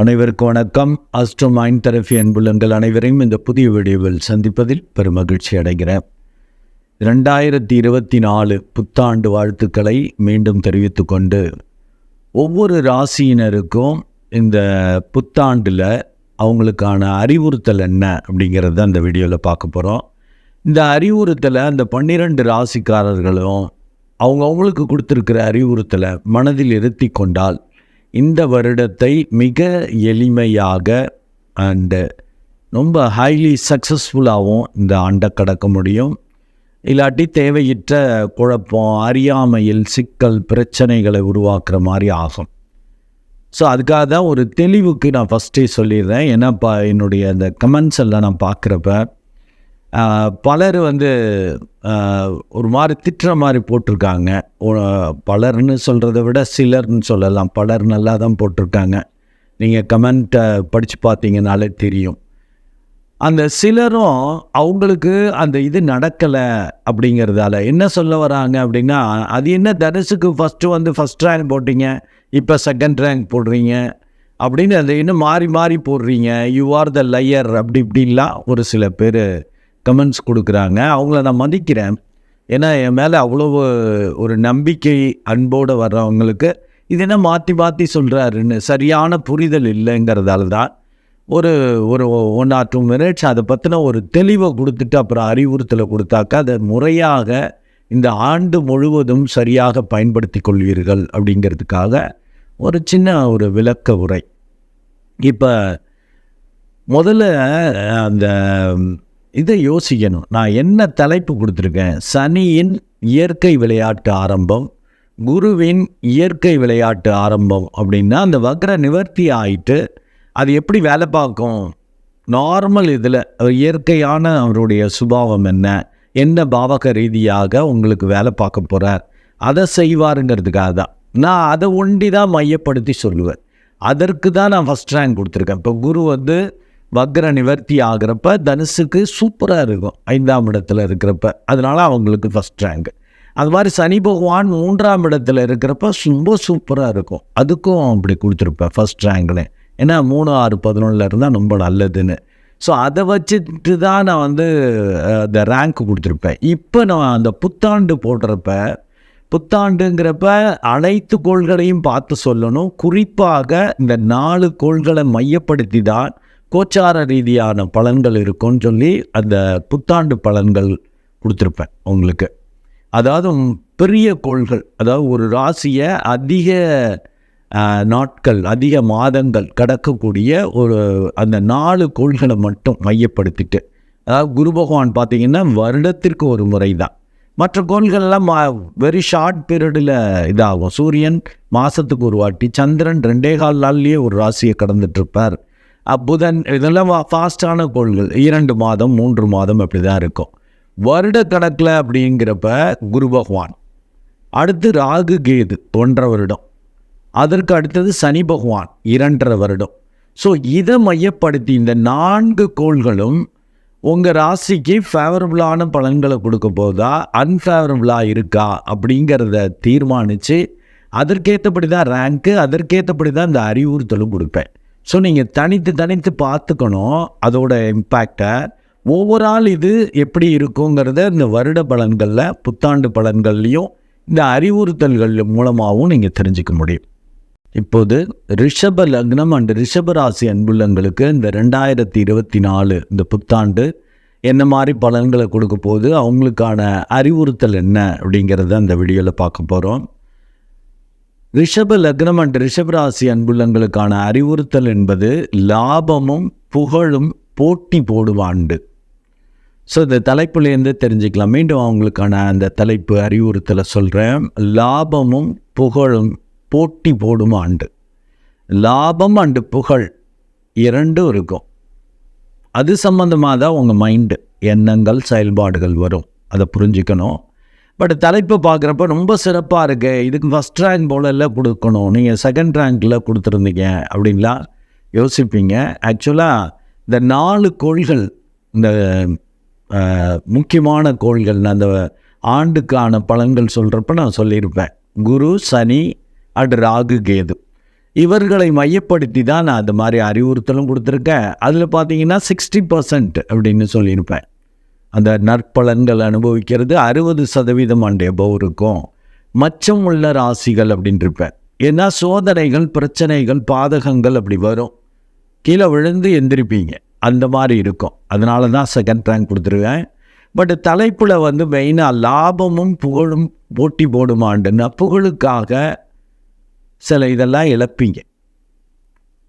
அனைவருக்கும் வணக்கம். Astro mind therapy அன்புள்ளங்கள் அனைவரையும் இந்த புதிய வீடியோவில் சந்திப்பதில் பெருமகிழ்ச்சி அடைகிறேன். ரெண்டாயிரத்தி இருபத்தி நாலு புத்தாண்டு வாழ்த்துக்களை மீண்டும் தெரிவித்து கொண்டு ஒவ்வொரு ராசியினருக்கும் இந்த புத்தாண்டில் அவங்களுக்கான அறிவுறுத்தல் என்ன அப்படிங்கிறத அந்த வீடியோவில் பார்க்க போகிறோம் இந்த அறிவுறுத்தலை அந்த பன்னிரெண்டு ராசிக்காரர்களும் அவங்க அவங்களுக்கு கொடுத்துருக்கிற அறிவுறுத்தலை மனதில் இருத்தி கொண்டால் இந்த வருடத்தை மிக எளிமையாக அண்டு ரொம்ப ஹைலி சக்ஸஸ்ஃபுல்லாகவும் இந்த ஆண்டை கடக்க முடியும். இல்லாட்டி தேவையற்ற குழப்பம் அறியாமையில் சிக்கல் பிரச்சனைகளை உருவாக்குற மாதிரி ஆகும். ஸோ அதுக்காக தான் ஒரு தெளிவுக்கு நான் ஃபஸ்ட்டே சொல்லிடுறேன். ஏன்னா இப்போ என்னுடைய அந்த கமெண்ட்ஸ் எல்லாம் நான் பார்க்குறப்ப பலர் வந்து ஒரு மாதிரி திட்டுற மாதிரி போட்டிருக்காங்க. பலர்னு சொல்கிறத விட சிலர்னு சொல்லலாம். பலர் நல்லா தான் போட்டிருக்காங்க. நீங்கள் கமெண்ட்டை படித்து பார்த்தீங்கனாலே தெரியும். அந்த சிலரும் அவங்களுக்கு அந்த இது நடக்கலை அப்படிங்கிறதால என்ன சொல்ல வராங்க அப்படின்னா அது என்ன தனுசுக்கு ஃபஸ்ட்டு வந்து ஃபஸ்ட் ரேங்க் போட்டீங்க இப்போ செகண்ட் ரேங்க் போடுறீங்க அப்படின்னு அதை இன்னும் மாறி மாறி போடுறீங்க. யூ ஆர் த லையர் அப்படி இப்படின்லாம் ஒரு சில பேர் கமெண்ட்ஸ் கொடுக்குறாங்க. அவங்கள நான் மதிக்கிறேன். ஏன்னா என் மேலே அவ்வளோ ஒரு நம்பிக்கை அன்போடு வர்றவங்களுக்கு இது என்ன மாற்றி மாற்றி சொல்கிறாருன்னு சரியான புரிதல் இல்லைங்கிறதால தான் ஒரு ஒரு ஒன் ஆர் டூ மினிட்ஸ் அதை பற்றின ஒரு தெளிவை கொடுத்துட்டு அப்புறம் அறிவுறுத்தலை கொடுத்தாக்கா அதை முறையாக இந்த ஆண்டு முழுவதும் சரியாக பயன்படுத்தி கொள்வீர்கள் அப்படிங்கிறதுக்காக ஒரு சின்ன ஒரு விளக்க உரை. இப்போ முதல்ல அந்த இதை யோசிக்கணும். நான் என்ன தலைப்பு கொடுத்துருக்கேன்? சனியின் இயற்கை விளையாட்டு ஆரம்பம் குருவின் இயற்கை விளையாட்டு ஆரம்பம் அப்படின்னா அந்த வக்ர நிவர்த்தி ஆயிட்டு அது எப்படி வேலை பார்க்கும்? நார்மல் இதில் இயற்கையான அவருடைய சுபாவம் என்ன? என்ன பாவக ரீதியாக உங்களுக்கு வேலை பார்க்க போகிறார் அதை செய்வாருங்கிறதுக்காக தான். நான் அதை ஒண்டி தான் மையப்படுத்தி சொல்லுவேன். அதற்கு தான் நான் ஃபஸ்ட் ரேங்க் கொடுத்துருக்கேன். இப்போ குரு வந்து வக்ர நிவர்த்தி ஆகிறப்ப தனுசுக்கு சூப்பராக இருக்கும் ஐந்தாம் இடத்துல இருக்கிறப்ப. அதனால அவங்களுக்கு ஃபஸ்ட் ரேங்க் அது மாதிரி சனி பகவான் மூன்றாம் இடத்துல இருக்கிறப்ப ரொம்ப சூப்பராக இருக்கும். அதுக்கும் அப்படி கொடுத்துருப்பேன் ஃபஸ்ட் ரேங்க்னு ஏன்னா மூணு ஆறு பதினொன்றில் இருந்தால் ரொம்ப நல்லதுன்னு. ஸோ அதை வச்சுட்டு தான் நான் வந்து அந்த ரேங்க் கொடுத்துருப்பேன். இப்போ நான் அந்த புத்தாண்டு போடுறப்ப புத்தாண்டுங்கிறப்ப அனைத்து கோள்களையும் பார்த்து சொல்லணும். குறிப்பாக இந்த நாலு கோள்களை மையப்படுத்தி தான் கோச்சார ரீதியான பலன்கள் இருக்கும்னு சொல்லி அந்த புத்தாண்டு பலன்கள் கொடுத்துருப்பேன் உங்களுக்கு. அதாவது பெரிய கோள்கள் அதாவது ஒரு ராசியை அதிக நாட்கள் அதிக மாதங்கள் கடக்கக்கூடிய ஒரு அந்த நாலு கோள்களை மட்டும் மையப்படுத்திட்டு அதாவது குரு பகவான் பார்த்திங்கன்னா வருடத்திற்கு ஒரு முறை தான் மற்ற கோள்கள்லாம் வெரி ஷார்ட் பீரியடில் இதாகும். சூரியன் மாதத்துக்கு ஒரு வாட்டி சந்திரன் ரெண்டே கால் நாள்லேயே ஒரு ராசியை கடந்துட்டுருப்பார் இருப்பார். புதன் இதெல்லாம் ஃபாஸ்டான கோள்கள். இரண்டு மாதம் மூன்று மாதம் அப்படி தான் இருக்கும். வருட கணக்கில் அப்படிங்கிறப்ப குரு பகவான். அடுத்து ராகு கேது ஒன்றரை வருடம். அதற்கு அடுத்தது சனி பகவான் இரண்டரை வருடம். ஸோ இதை மையப்படுத்தி இந்த நான்கு கோள்களும் உங்கள் ராசிக்கு ஃபேவரபுளான பலன்களை கொடுக்க போதா அன்ஃபேவரபுளாக இருக்கா அப்படிங்கிறத தீர்மானித்து அதற்கேற்றபடி தான் ரேங்க்கு அதற்கேற்றபடி தான் இந்த அறிவுறுத்தலும் கொடுப்பேன். ஸோ நீங்கள் தனித்து தனித்து பார்த்துக்கணும் அதோட இம்பேக்டை ஓவரால் இது எப்படி இருக்குங்கிறத இந்த வருட பலன்களில் புத்தாண்டு பலன்கள்லையும் இந்த அறிவுறுத்தல்கள் மூலமாகவும் நீங்கள் தெரிஞ்சுக்க முடியும். இப்போது ரிஷப லக்னம் அண்ட் ரிஷபராசி அன்புள்ளங்களுக்கு இந்த ரெண்டாயிரத்தி இருபத்தி நாலு இந்த புத்தாண்டு என்ன மாதிரி பலன்களை கொடுக்க போகுது அவங்களுக்கான அறிவுறுத்தல் என்ன அப்படிங்கிறத அந்த வீடியோவில் பார்க்க போகிறோம் ரிஷப லக்னம் அண்ட் ரிஷப ராசி அன்புள்ளங்களுக்கான அறிவுறுத்தல் என்பது லாபமும் புகழும் போட்டி போடுவாண்டு ஆண்டு. ஸோ இந்த தலைப்புலேருந்து தெரிஞ்சுக்கலாம். மீண்டும் அவங்களுக்கான அந்த தலைப்பு அறிவுறுத்தலை சொல்கிறேன் லாபமும் புகழும் போட்டி போடும் ஆண்டு. லாபம் அண்டு புகழ் இரண்டும் இருக்கும். அது சம்மந்தமாக தான் உங்கள் மைண்டு எண்ணங்கள் செயல்பாடுகள் வரும். அதை புரிஞ்சுக்கணும். பட் தலைப்பு பார்க்குறப்ப ரொம்ப சிறப்பாக இருக்குது இதுக்கு ஃபஸ்ட் ரேங்க் போல கொடுக்கணும். நீங்கள் செகண்ட் ரேங்க்கில் கொடுத்துருந்தீங்க அப்படின்லாம் யோசிப்பீங்க. ஆக்சுவலாக இந்த நாலு கோள்கள் இந்த முக்கியமான கோள்கள் நான் அந்த ஆண்டுக்கான பலன்கள் சொல்கிறப்ப நான் சொல்லியிருப்பேன். குரு சனி அட் ராகு கேது. இவர்களை மையப்படுத்தி தான் நான் அந்த மாதிரி அறிவுறுத்தலும் கொடுத்துருக்கேன். அதில் பார்த்தீங்கன்னா சிக்ஸ்டி பர்சன்ட் அப்படின்னு சொல்லியிருப்பேன். அந்த நற்பலன்கள் அனுபவிக்கிறது அறுபது சதவீதம் அண்ட் எபோவ் இருக்கும் மச்சம் உள்ள ராசிகள் அப்படின்ட்டுருப்பேன் ஏன்னா சோதனைகள் பிரச்சனைகள் பாதகங்கள் அப்படி வரும். கீழே விழுந்து எந்திரிப்பீங்க. அந்த மாதிரி இருக்கும். அதனால தான் செகண்ட் ரேங்க் கொடுத்துருவேன். பட் தலைப்பில் வந்து மெயினாக லாபமும் புகழும் போட்டி போடுமாண்டுன்னா புகழுக்காக சில இதெல்லாம் இழப்பீங்க.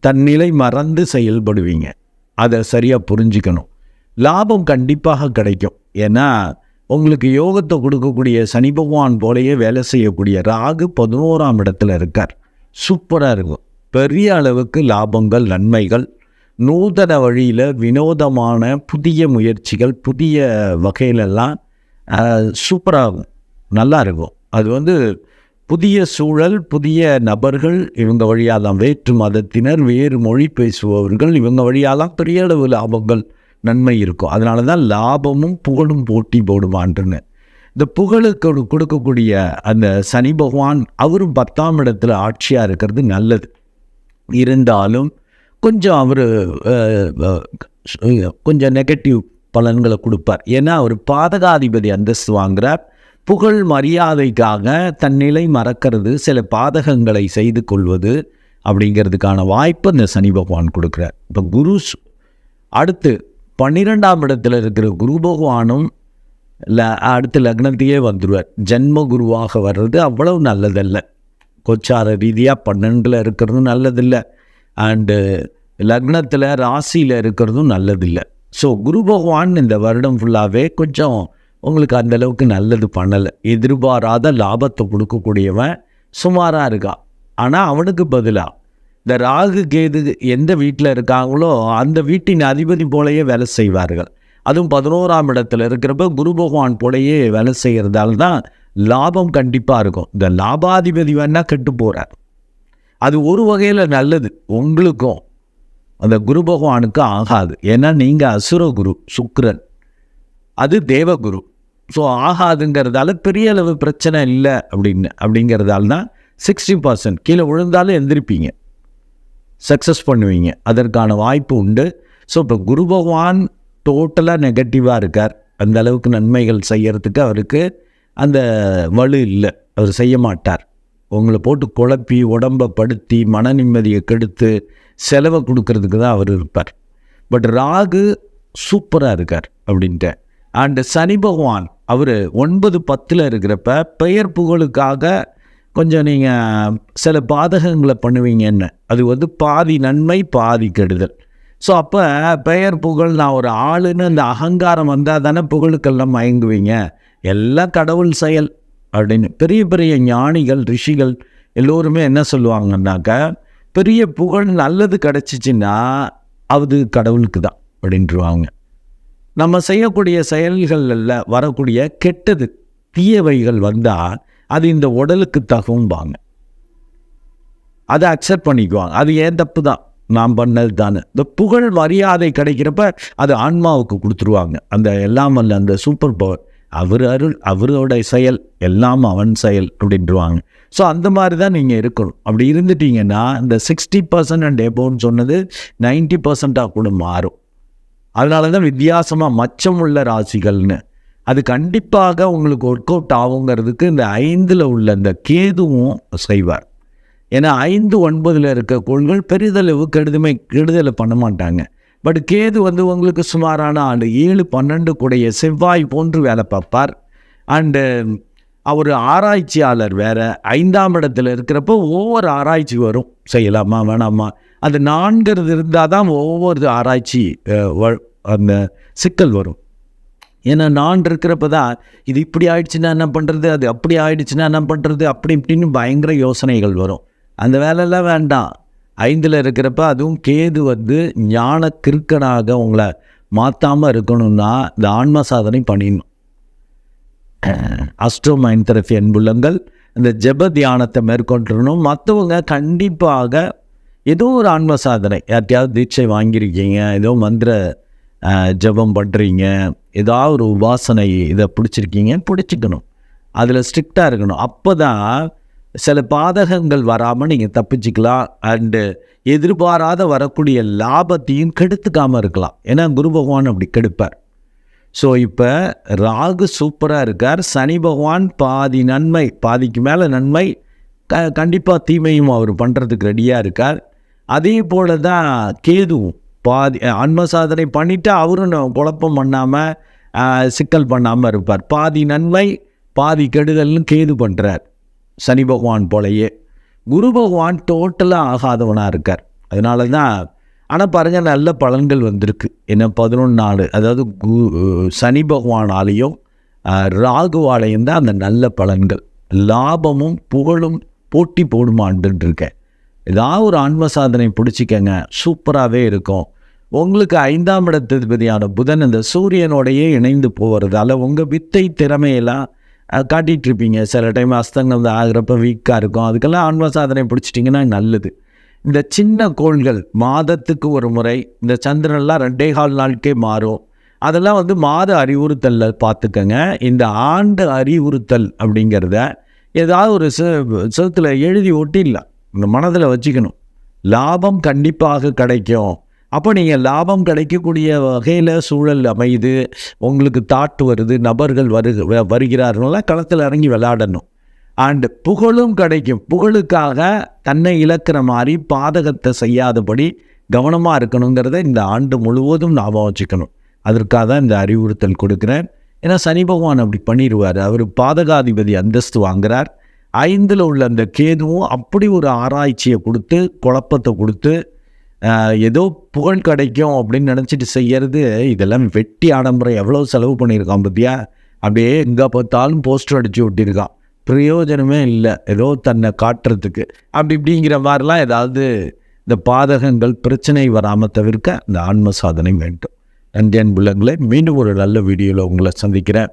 தன்னிலை மறந்து செயல்படுவீங்க. அதை சரியாக புரிஞ்சுக்கணும். லாபம் கண்டிப்பாக கிடைக்கும். ஏன்னா உங்களுக்கு யோகத்தை கொடுக்கக்கூடிய சனி பகவான் போலேயே வேலை செய்யக்கூடிய ராகு பதினோராம் இடத்துல இருக்கார். சூப்பராக இருக்கும். பெரிய அளவுக்கு லாபங்கள் நன்மைகள் நூதன வழியில் வினோதமான புதிய முயற்சிகள் புதிய வகையிலெல்லாம் சூப்பராகும் நல்லா இருக்கும். அது வந்து புதிய சூழல் புதிய நபர்கள் இவங்க வழியாக தான் வேற்று மதத்தினர் வேறு மொழி பேசுபவர்கள் இவங்க வழியாலாம் பெரிய அளவு லாபங்கள் நன்மை இருக்கும். அதனால தான் லாபமும் புகழும் போட்டி போடுவான்ட்டுன்னு இந்த புகழுக்கு கொடுக்கக்கூடிய அந்த சனி பகவான் அவரும் பத்தாம் இடத்துல ஆட்சியாக இருக்கிறது நல்லது. இருந்தாலும் கொஞ்சம் அவர் கொஞ்சம் நெகட்டிவ் பலன்களை கொடுப்பார். ஏன்னா அவர் பாதகாதிபதி அந்தஸ்து வாங்குகிறார் புகழ் மரியாதைக்காக தன்னிலை மறக்கிறது சில பாதகங்களை செய்து கொள்வது அப்படிங்கிறதுக்கான வாய்ப்பு இந்த சனி பகவான் கொடுக்குறார். இப்போ குரு அடுத்து பன்னிரெண்டாம் இடத்துல இருக்கிற குரு பகவானும் ல அடுத்த லக்னத்தையே வந்துடுவார் ஜென்ம குருவாக வர்றது அவ்வளவு நல்லதல்ல. கொச்சார ரீதியாக பன்னெண்டில் இருக்கிறதும் நல்லதில்லை. அண்டு லக்னத்தில் ராசியில் இருக்கிறதும் நல்லதில்லை. ஸோ குரு பகவான் இந்த வருடம் ஃபுல்லாகவே கொஞ்சம் உங்களுக்கு அந்த அளவுக்கு நல்லது பண்ணலை. எதிர்பாராத லாபத்தை கொடுக்கக்கூடியவன் சுமாராக இருக்கா. ஆனால் அவனுக்கு பதிலாக இந்த ராகு கேது எந்த வீட்டில் இருக்காங்களோ அந்த வீட்டின் அதிபதி போலயே வேலை செய்வார்கள். அதுவும் பதினோராம் இடத்துல இருக்கிறப்ப குரு பகவான் போலயே வேலை செய்கிறதால தான் லாபம் கண்டிப்பாக இருக்கும். இந்த லாபாதிபதி வேணால் கெட்டு போகிறார் அது ஒரு வகையில் நல்லது உங்களுக்கும். அந்த குரு பகவானுக்கு ஆகாது. ஏன்னா நீங்கள் அசுர குரு சுக்ரன் அது தேவகுரு. ஸோ ஆகாதுங்கிறதால பெரிய அளவு பிரச்சனை இல்லை அப்படின்னு அப்படிங்கிறதால தான் சிக்ஸ்டி பர்சன்ட் கீழே விழுந்தாலும் எந்திரிப்பீங்க. சக்ஸஸ் பண்ணுவீங்க. அதற்கான வாய்ப்பு உண்டு. ஸோ இப்போ குரு பகவான் டோட்டலாக நெகட்டிவாக இருக்கார். அந்த அளவுக்கு நன்மைகள் செய்யறதுக்கு அவருக்கு அந்த வலு இல்லை. அவர் செய்ய மாட்டார். உங்களை போட்டு குழப்பி உடம்பை படுத்தி மன நிம்மதியை கெடுத்து செலவை கொடுக்கறதுக்கு தான் அவர் இருப்பார். பட் ராகு சூப்பராக இருக்கார் அப்படின்ட்டு. அண்டு சனி பகவான் அவர் ஒன்பது பத்தில் இருக்கிறப்ப பெயர் புகழுக்காக கொஞ்சம் நீங்கள் சில பாதகங்களை பண்ணுவீங்கன்னு. அது வந்து பாதி நன்மை பாதி கெடுதல். ஸோ அப்போ பெயர் புகழ் நான் ஒரு ஆளுன்னு அந்த அகங்காரம் வந்தால் தானே புகழுக்கெல்லாம் மயங்குவீங்க. எல்லாம் கடவுள் செயல் அப்படின்னு. பெரிய பெரிய ஞானிகள் ரிஷிகள் எல்லோருமே என்ன சொல்லுவாங்கன்னாக்கா பெரிய புகழ் நல்லது கிடச்சிச்சின்னா அது கடவுளுக்கு தான் அப்படின்ட்டுருவாங்க நம்ம செய்யக்கூடிய செயல்களில் வரக்கூடிய கெட்டது தீயவைகள் வந்தால் அது இந்த உடலுக்கு தகும்பாங்க. அதை அக்செப்ட் பண்ணிக்குவாங்க. அது ஏன் தப்பு தான் நான் பண்ணது தானே இந்த புகழ் மரியாதை கிடைக்கிறப்ப அது ஆன்மாவுக்கு கொடுத்துருவாங்க. அந்த எல்லாம் அல்ல அந்த சூப்பர் பவர் அவர் அருள் அவரோட செயல் எல்லாம் அவன் செயல் அப்படின்ட்டுருவாங்க ஸோ அந்த மாதிரி தான் நீங்கள் இருக்கணும். அப்படி இருந்துட்டீங்கன்னா இந்த சிக்ஸ்டி பர்சன்ட் அண்ட் எபோன்னு சொன்னது நைன்ட்டி பர்சண்ட்டாக கூட மாறும். அதனால தான் வித்தியாசமாக மச்சம் உள்ள ராசிகள்னு அது கண்டிப்பாக உங்களுக்கு ஒர்க் அவுட் ஆகுங்கிறதுக்கு இந்த ஐந்தில் உள்ள இந்த கேதுவும் செய்வார். ஏன்னா ஐந்து ஒன்பதில் இருக்க கோள்கள் பெரிதளவு கெடுதமை கெடுதலை பண்ண மாட்டாங்க. பட் கேது வந்து உங்களுக்கு சுமாரான ஆண்டு ஏழு பன்னெண்டு கூடைய செவ்வாய் போன்று வேலை பார்ப்பார். அண்டு அவர் ஆராய்ச்சியாளர் வேறு ஐந்தாம் இடத்துல இருக்கிறப்போ ஒவ்வொரு ஆராய்ச்சி வரும். செய்யலாமா வேணாமா? அது நான்கிறது இருந்தால் தான் ஒவ்வொரு ஆராய்ச்சி வ- அந்த சிக்கல் வரும். ஏன்னா நான் இருக்கிறப்ப தான் இது இப்படி ஆயிடுச்சுன்னா என்ன பண்ணுறது அது அப்படி ஆயிடுச்சுன்னா என்ன பண்ணுறது அப்படி இப்படின்னு பயங்கர யோசனைகள் வரும். அந்த வேலையெல்லாம் வேண்டாம். ஐந்தில் இருக்கிறப்ப அதுவும் கேது வந்து ஞான கிருக்கனாக உங்களை மாற்றாமல் இருக்கணும்னா இந்த ஆன்ம சாதனை பண்ணிடணும். அஸ்ட்ரோ மைண்ட் தெரபி அன்புள்ளங்கள் இந்த ஜெப தியானத்தை மேற்கொண்டுடணும் மற்றவங்க கண்டிப்பாக ஏதோ ஒரு ஆன்ம சாதனை. யார்ட்டையாவது தீட்சை வாங்கியிருக்கீங்க ஏதோ மந்திர ஜெபம் பண்ணுறீங்க ஏதாவது ஒரு உபாசனை இதை பிடிச்சிருக்கீங்க பிடிச்சிக்கணும். அதில் ஸ்ட்ரிக்டாக இருக்கணும். அப்போ தான் சில பாதகங்கள் வராமல் நீங்கள் தப்பிச்சுக்கலாம். அண்டு எதிர்பாராத வரக்கூடிய லாபத்தையும் கெடுத்துக்காமல் இருக்கலாம். ஏன்னா குரு பகவான் அப்படி கெடுப்பார். ஸோ இப்போ ராகு சூப்பராக இருக்கார். சனி பகவான் பாதி நன்மை பாதிக்கு மேலே நன்மை க கண்டிப்பாக தீமையும் அவர் பண்ணுறதுக்கு ரெடியாக இருக்கார். அதே போல தான் கேதுவும். பாதி ஆன்ம சாதனை பண்ணிவிட்டு அவரும் குழப்பம் பண்ணாமல் சிக்கல் பண்ணாமல் இருப்பார். பாதி நன்மை பாதி கெடுதல்னு கேது பண்ணுறார் சனி பகவான் போலயே. குரு பகவான் டோட்டலாக ஆகாதவனாக இருக்கார். அதனால தான் ஆனால் பாருங்க நல்ல பலன்கள் வந்திருக்கு. என்ன பதினொன்று நாலு அதாவது கு சனி பகவானாலேயும் ராகுவாலையும் தான் அந்த நல்ல பலன்கள். லாபமும் புகழும் போட்டி போடுமான்ட்டு இருக்கேன். ஏதாவது ஒரு ஆன்ம சாதனை பிடிச்சிக்கங்க. சூப்பராகவே இருக்கும். உங்களுக்கு ஐந்தாம் இடத்ததிபதியான புதன் இந்த சூரியனோடையே இணைந்து போகிறதால உங்கள் வித்தை திறமையெல்லாம் காட்டிகிட்ருப்பீங்க சில டைம் அஸ்தங்கம் ஆகிறப்ப வீக்காக இருக்கும். அதுக்கெல்லாம் ஆன்ம சாதனை பிடிச்சிட்டிங்கன்னா நல்லது. இந்த சின்ன கோள்கள் மாதத்துக்கு ஒரு முறை இந்த சந்திரன்லாம் ரெண்டே கால் நாளுக்கே மாறும். அதெல்லாம் வந்து மாத அறிவுறுத்தலில் பார்த்துக்கங்க. இந்த ஆண்டு அறிவுறுத்தல் அப்படிங்கிறத ஏதாவது ஒரு செவத்தில் எழுதி ஒட்டிடலாம். மனதில் வச்சுக்கணும். லாபம் கண்டிப்பாக கிடைக்கும். அப்போ நீங்கள் லாபம் கிடைக்கக்கூடிய வகையில் சூழல் அமையுது. உங்களுக்கு தாட்டு வருது நபர்கள் வருக வ- களத்தில் இறங்கி விளையாடணும். அண்டு புகழும் கிடைக்கும். புகழுக்காக தன்னை இழக்கிற மாதிரி பாதகத்தை செய்யாதபடி கவனமாக இருக்கணுங்கிறத இந்த ஆண்டு முழுவதும் ஞாபகம் வச்சுக்கணும். அதற்காக தான் இந்த அறிவுறுத்தல் கொடுக்குறேன். ஏன்னா சனி பகவான் அப்படி பண்ணிடுவார். அவர் பாதகாதிபதி அந்தஸ்து வாங்குறார். ஐந்தில் உள்ள அந்த கேதுவும் அப்படி ஒரு ஆராய்ச்சியை கொடுத்து குழப்பத்தை கொடுத்து ஏதோ புகழ் கிடைக்கும் அப்படின்னு நினச்சிட்டு செய்கிறது இதெல்லாம் வெட்டி ஆடம்பரம். எவ்வளோ செலவு பண்ணியிருக்கான் பத்தியா? அப்படியே எங்கே பார்த்தாலும் போஸ்டர் அடித்து ஒட்டியிருக்கான். பிரயோஜனமே இல்லை ஏதோ தன்னை காட்டுறதுக்கு. அப்படி இப்படிங்கிற மாதிரிலாம் ஏதாவது இந்த பாதகங்கள் பிரச்சனை வராமல் தவிர்க்க இந்த ஆன்ம சாதனை வேண்டும். நன்றி அன்புள்ளங்களே மீண்டும் ஒரு நல்ல வீடியோவில் உங்களை சந்திக்கிறேன்.